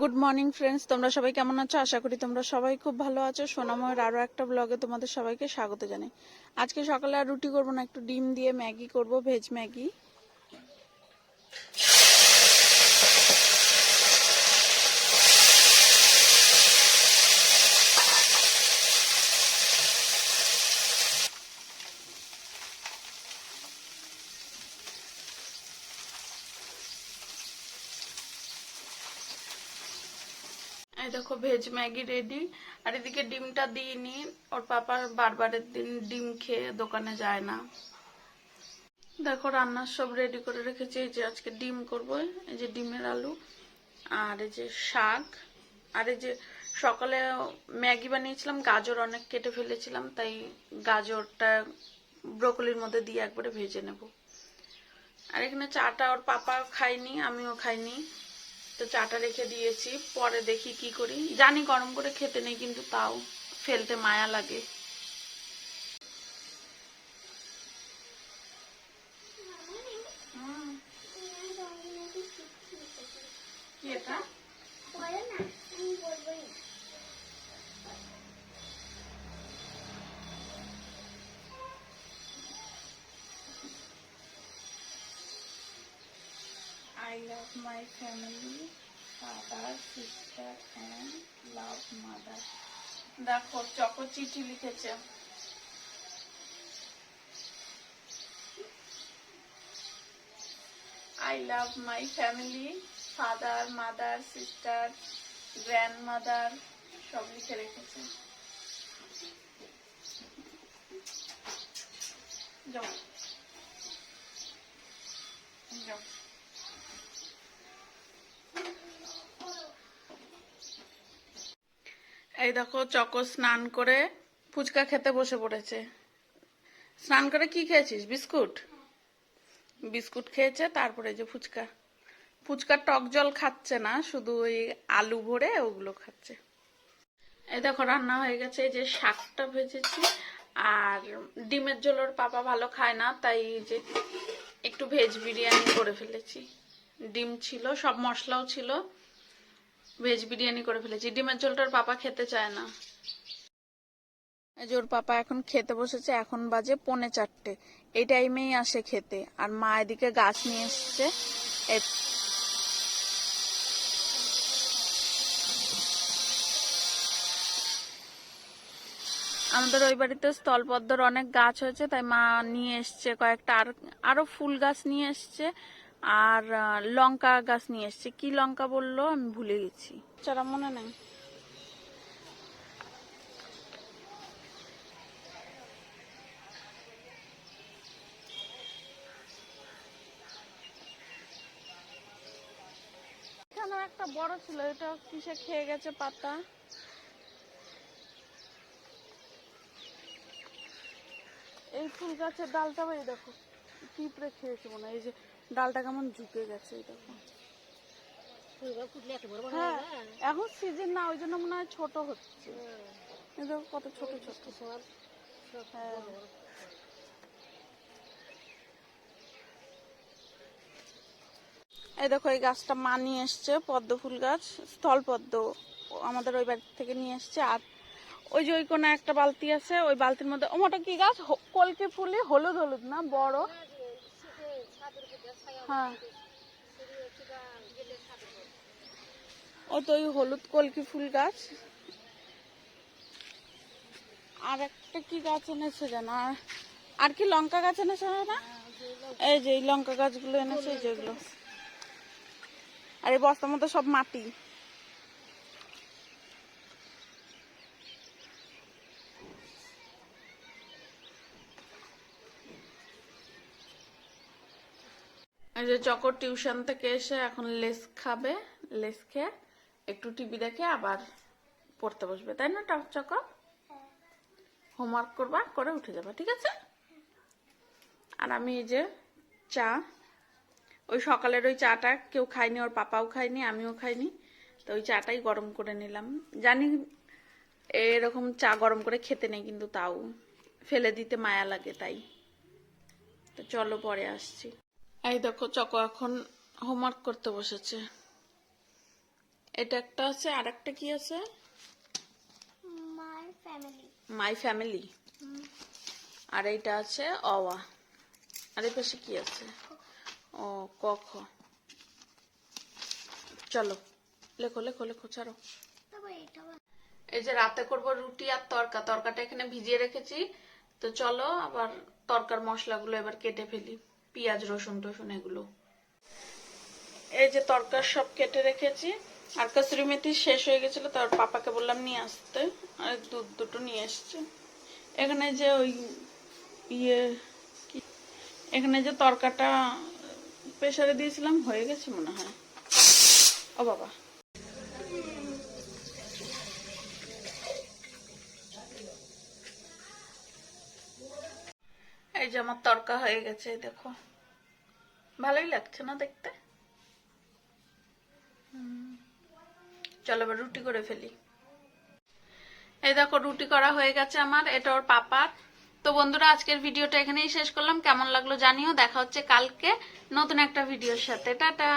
Good morning friends তোমরা সবাই কেমন আছো? আশা করি তোমরা সবাই খুব ভালো আছো। সোনাময়ের আরও একটা ব্লগে তোমাদের সবাইকে স্বাগত জানাই। আজকে সকালে আর রুটি করব না, একটু ডিম দিয়ে ম্যাগি করব, ভেজ ম্যাগি। এই দেখো ভেজ ম্যাগি রেডি আর এদিকে ডিমটা দিইনি ওর পাপার বারবারের দিন ডিম খেয়ে দোকানে যায় না। দেখো রান্নার সব রেডি করে রেখেছি। এই যে আজকে ডিম করব, এই যে ডিমের আলু আর এই যে শাক। আর এই যে সকালে ম্যাগি বানিয়েছিলাম, গাজর অনেক কেটে ফেলেছিলাম, তাই গাজরটা ব্রোকলির মধ্যে দিয়ে একবারে ভেজে নেব। আর এখানে চাটা ওর পাপা খায়নি, আমিও খাইনি। তো চাটা রেখে দিয়েছি, পরে দেখি কি করি। জানি গরম করে খেতে নেই, কিন্তু তাও ফেলতে মায়া লাগে। I love my family, father, sister and love mother. দেখো চকো চিঠি লিখেছে I love my family, father, mother, sister, grandmother সব লিখে রেখেছে যাও যাও এই দেখো চকো স্নান করে ফুচকা খেতে বসে পড়েছে। স্নান করে কি খেয়েছিস? বিস্কুট? বিস্কুট খেয়েছে, তারপরে যে ফুচকা। ফুচকার টক জল খাচ্ছে না, শুধু ওই আলু ভরে ওগুলো খাচ্ছে। এই দেখো রান্না হয়ে গেছে, এই যে শাকটা ভেজেছি, আর ডিমের ঝোল ওর পাপা ভালো খায় না, তাই যে একটু ভেজ বিরিয়ানি করে ফেলেছি। ডিম ছিল, সব মশলাও ছিল। ভেজ বিরিয়ানি করে ফেলেছি। ডিমের ঝোলটার পাপা খেতে চায় না। যে পাপা এখন খেতে বসেছে, এখন বাজে পৌনে চারটে। এই টাইমেই আসে খেতে। আর মা এদিকে গাছ নিয়ে এসছে। আমাদের ওই বাড়িতে স্থলপদ্মর অনেক গাছ হয়েছে, তাই মা নিয়ে এসছে কয়েকটা। আর আরও ফুল গাছ নিয়ে এসছে। আর লঙ্কা গাছ নিয়ে এসছে। কি লঙ্কা বলল? আমি ভুলে গেছি। যারা মনে নেই। একটা বড় ছিল। এটা কিসে খেয়ে গেছে পাতা? এই ফুল গাছের ডালটা এই দেখো, পিঁপড়ে খেয়েছে মনে হয়। এই যে ডালটা কেমন ঝুঁকে গেছে দেখো হ্যাঁ এখন সিজন না ওই জন্য মনে হয় ছোট হচ্ছে। দেখো কত ছোট ছোট। হ্যাঁ। এই দেখো এই গাছটা মা নিয়ে এসছে পদ্ম ফুল গাছ স্থল পদ্ম আমাদের ওই বাড়ি থেকে নিয়ে এসছে। আর ওই যে ওই কোনা একটা বালতি আছে ওই বালতির মধ্যে ওটা কি গাছ? কলকে ফুলে হলুদ হলুদ না? বড়। হ্যাঁ। ও তো ওই হলুদ কলকি ফুল গাছ। আর একটা কি গাছ এনেছে যেন? আর- আর কি লঙ্কা গাছ এনেছে না? এই যে এই লঙ্কা গাছগুলো এনেছে যেগুলো আর এই বস্তার মতো সব মাটি। এই যে চকর টিউশন থেকে এসে এখন লেস খাবে, লেস খেয়ে একটু টিভি দেখে আবার পড়তে বসবে, তাই না টক চকর? হোমওয়ার্ক করবা, করে উঠে যাবা, ঠিক আছে? আর আমি এই যে চা, ওই সকালের ওই চাটা কেউ খায়নি, ওর পাপাও খায়নি, আমিও খাইনি, তো ওই চাটাই গরম করে নিলাম। জানি এরকম চা গরম করে খেতে নেই, কিন্তু তাও ফেলে দিতে মায়া লাগে তাই। তো চলো পরে আসছি। এই দেখো চকো এখন হোমওয়ার্ক করতে বসেছে। এটা একটা আছে আর একটা কি আছে? মাই ফ্যামিলি মাই ফ্যামিলি আর এইটা আছে অওয়া। আর এই পাশে কি আছে? ও ক খ। চলো লেখো লেখো লেখো ছাড়ো। এই যে রাতে করব রুটি আর তরকা তরকাটা এখানে ভিজিয়ে রেখেছি। তো চলো আবার তরকার মশলাগুলো এবার কেটে ফেলি। পেঁয়াজ, রসুন টসুন এগুলো। এই যে তরকার সব কেটে রেখেছি। আর কাসুরি মেথি শেষ হয়ে গেছিল, তার পাপাকে বললাম নিয়ে আসতে। আর দুধ দুটো নিয়ে এসছে। এখানে যে ওই ইয়ে এখানে যে তরকাটা প্রেশারে দিয়েছিলাম, হয়ে গেছে মনে হয়। ও বাবা। যে আমার তরকা হয়ে গেছে দেখো। ভালোই লাগছে না দেখতে? চলো এবার রুটি করে ফেলি। এই দেখো, রুটি করা হয়ে গেছে আমার, এটা ওর পাপার। তো বন্ধুরা, আজকের ভিডিওটা এখানেই শেষ করলাম। কেমন লাগল জানিও, দেখা হচ্ছে কালকে নতুন একটা ভিডিওর সাথে। টাটা!